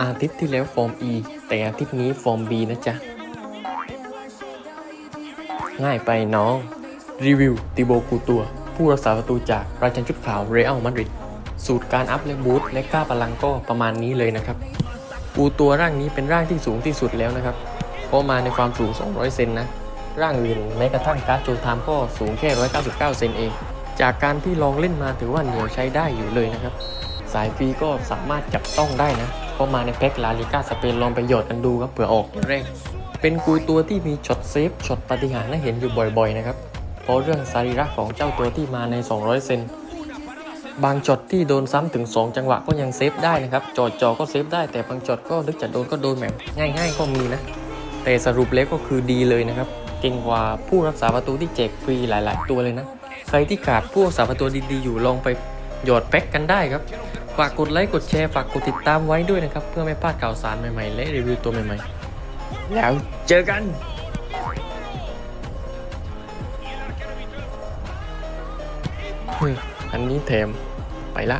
อาทิตย์ที่แล้วฟอร์ม E แต่อาทิตย์นี้ฟอร์ม B นะจ๊ะ ง่ายไปน้อง รีวิวติโบกูตัว ผู้รักษาประตูจากราชันชุดขาวเรอัลมาดริดสูตรการอัพและบูทและค่าพลังก็ประมาณนี้เลยนะครับกูตัวร่างนี้เป็นร่างที่สูงที่สุดแล้วนะครับเพราะมาในความสูง 200 เซนนะ ร่างอื่นแม้กระทั่งการ์ดโจทามก็สูงแค่ 199 เซนเอง จากการที่ลองเล่นมาถือว่าเหนียวใช้ได้อยู่เลยนะครับ สายฟรีก็สามารถจับต้องได้นะ เพราะมาในแพ็คลาลิก้าสเปนลองไปหยอดกันดูครับเผื่อออกอย่างแรก เป็นกูตัวที่มีช็อตเซฟช็อตปาฏิหาริย์ให้เห็นอยู่บ่อยๆนะครับเพราะเรื่องสรีระของเจ้าตัวที่มาใน 200 เซนบางช็อตที่โดนซ้ำถึง 2 จังหวะก็ยังเซฟได้นะครับจอดจอก็เซฟได้แต่บางช็อตก็นึกจะโดนก็โดนแบบง่าย ๆ ก็มีนะ แต่สรุปแล้วก็คือดีเลยนะครับเก่งกว่าผู้รักษาประตูที่แจกฟรีหลาย ๆ ตัวเลยนะ ใครที่ขาดผู้รักษาประตูดีๆ อยู่ลองไปหยอดแพ็กกันได้ครับ ฝากกดไลค์กดแชร์ฝากกดติดตามไว้ด้วยนะครับ เพื่อไม่พลาดข่าวสารใหม่ๆ และรีวิวตัวใหม่ๆ แล้วเจอกันอันนี้แถมไปละ